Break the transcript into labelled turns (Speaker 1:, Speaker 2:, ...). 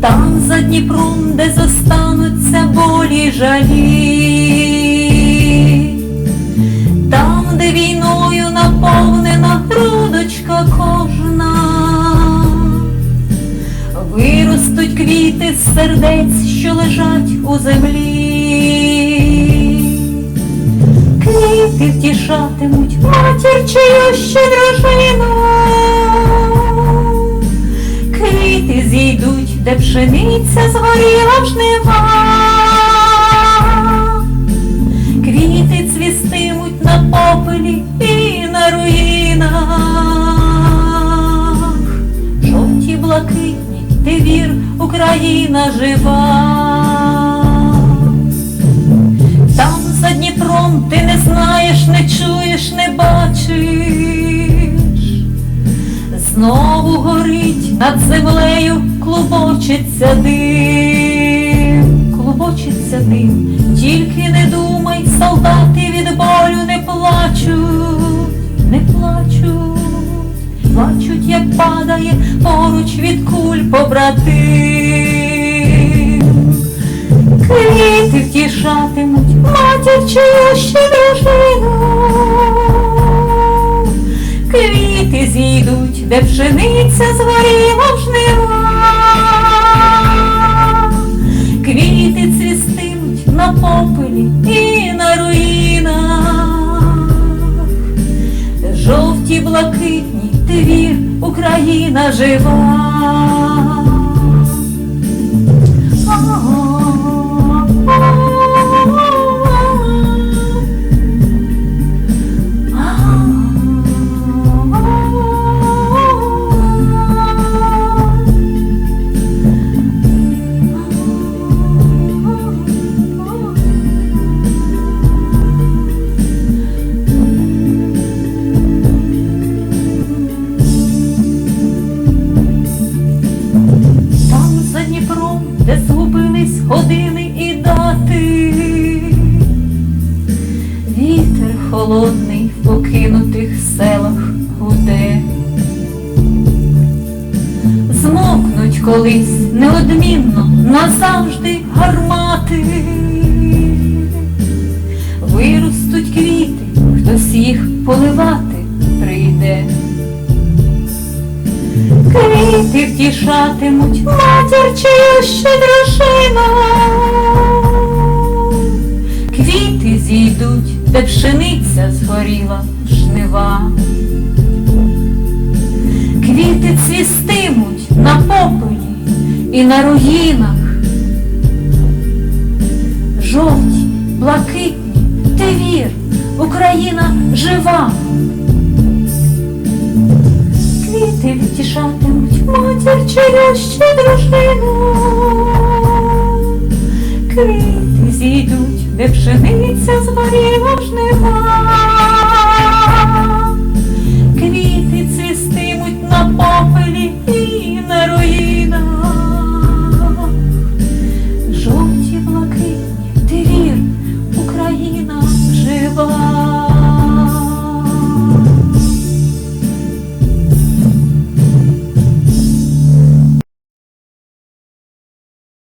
Speaker 1: там за Дніпром, де зостануться болі жалі, там, де війною наповнена грудочка кожна, виростуть квіти з сердець, що лежать у землі. Квіти втішатимуть матір чию ще пшениця згоріла в жнива. Квіти цвістимуть на попелі і на руїнах. Жовті блакитні, ти вір, Україна жива. Знову горить над землею, клубочиться дим, клубочиться дим, тільки не думай, солдати від болю не плачуть, не плачуть, плачуть, як падає поруч від куль побратим. Квіти втішатимуть матір чию ще дружину. Квіти зійдуть, де пшениця згоріла в жнива. Квіти цвістимуть на попелі і на руїнах. Жовті блакитні, ти вір, Україна жива. Холодний в покинутих селах гуде. Змокнуть колись неодмінно назавжди гармати, виростуть квіти, хтось їх поливати прийде. Квіти втішатимуть матір чию ще і на руїнах. Жовті, блакитні, ти вір, Україна жива. Квіти втішатимуть матір ще дружину. Квіти зійдуть, де пшениця згоріла жнива.